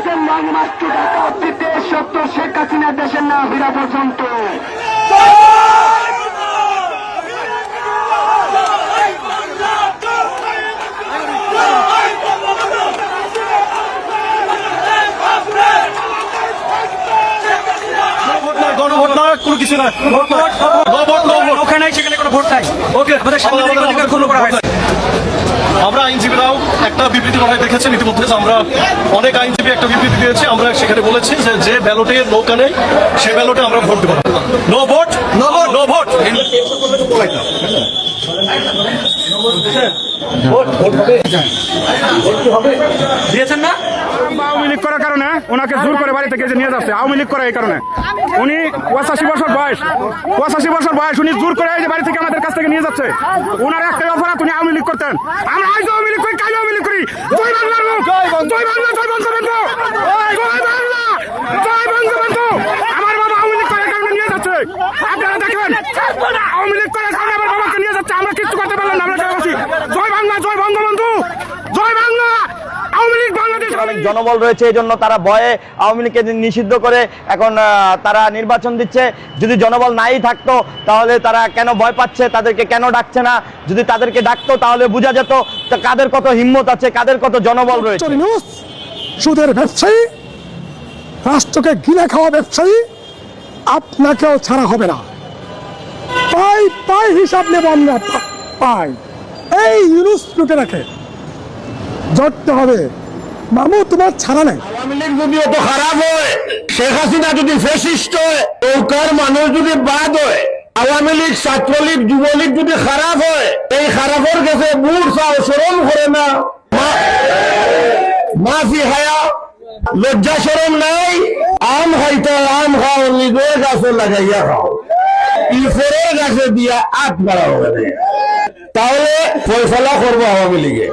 মুসলমান মাস্টু টাকা দিতে সত্য শেখ হাসিনা দেশের না ফিরা পর্যন্ত। গণভোট না কোনো কিছু না। ভোট ভোট ওখানে সেখানে কোনো ভোট নাই। ওকে। আমাদের সাংবিধানিক অধিকার করা হয়েছে। আমরা আইনজীবীরাও একটা বিবৃতি করায় দেখেছেন। ইতিমধ্যে যে আমরা অনেক আইনজীবী একটা বিবৃতি দিয়েছি। আমরা সেখানে বলেছি যে যে ব্যালটে নৌকা নেই সে ব্যালটে আমরা ভোট দেবো। No vote no vote no vote দিয়েছেন না? আওয়ামী লীগ করার কারণে ওনাকে জোর করে বাড়ি থেকে নিয়ে যাচ্ছে আওয়ামী লীগ করে এই কারণে। উনি পঁচাশি বছর বয়স পঁচাশি বছর বয়স উনি জোর করে এই যে বাড়ি থেকে আমাদের কাছ থেকে নিয়ে যাচ্ছে। ওনার একটাই অপরাধ উনি আওয়ামী লীগ করতেন। আমরা আজ আওয়ামী লীগ করি কাল আওয়ামী লীগ করি। জয় বাংলার মুখ জয় বাংলা জয় বঙ্গবন্ধু জয় বাংলা। জয় বঙ্গবন্ধু আমার বাবা আওয়ামী লীগ করার কারণে নিয়ে যাচ্ছে। আপনারা দেখবেন আওয়ামী লীগ করার কারণে আমার বাবাকে নিয়ে যাচ্ছে আমরা কিচ্ছু করতে পারলাম না আমরা গ্রামবাসী জয় বাংলা জয় বঙ্গবন্ধু জয় বাংলা আওয়ামী লীগ বাংলাদেশ অনেক জনবল রয়েছে এই জন্য তারা ভয়ে আওয়ামী লীগকে নিষিদ্ধ করে এখন তারা নির্বাচন দিচ্ছে। যদি জনবল নাই থাকতো তাহলে তারা কেন ভয় পাচ্ছে? তাদেরকে কেন ডাকছে না? যদি তাদেরকে ডাকতো তাহলে বোঝা যেত কাদের কত হিম্মত আছে কাদের কত জনবল রয়েছে। সুদের ব্যবসায়ী রাষ্ট্রকে গিলে খাওয়া ব্যবসায়ী আপনাকেও ছাড়া হবে না। পাই পাই হিসাব নেব আমরা পাই। এই ইউনুস লুটে রাখে। জড়তে হবে মামু, তোমার ছাড়া নেই। আওয়ামী লীগ যদি অত খারাপ হয়, শেখ হাসিনা যদি ফেসিস্ট হয় মানুষ যদি বাদ হয়, আওয়ামী লীগ, ছাত্রলীগ, যুবলীগ যদি খারাপ হয়, এই খারাপের কাছে বুড় চাও সরম করে না। মাফি খায়া লজ্জা সরম নাই। আম খাইতে আম খাও নিজের গাছে লাগাইয়া খাও। ইফরের গাছে দিয়া আট মারা হবে। তাহলে ফয়সলা করব আওয়ামী লীগে।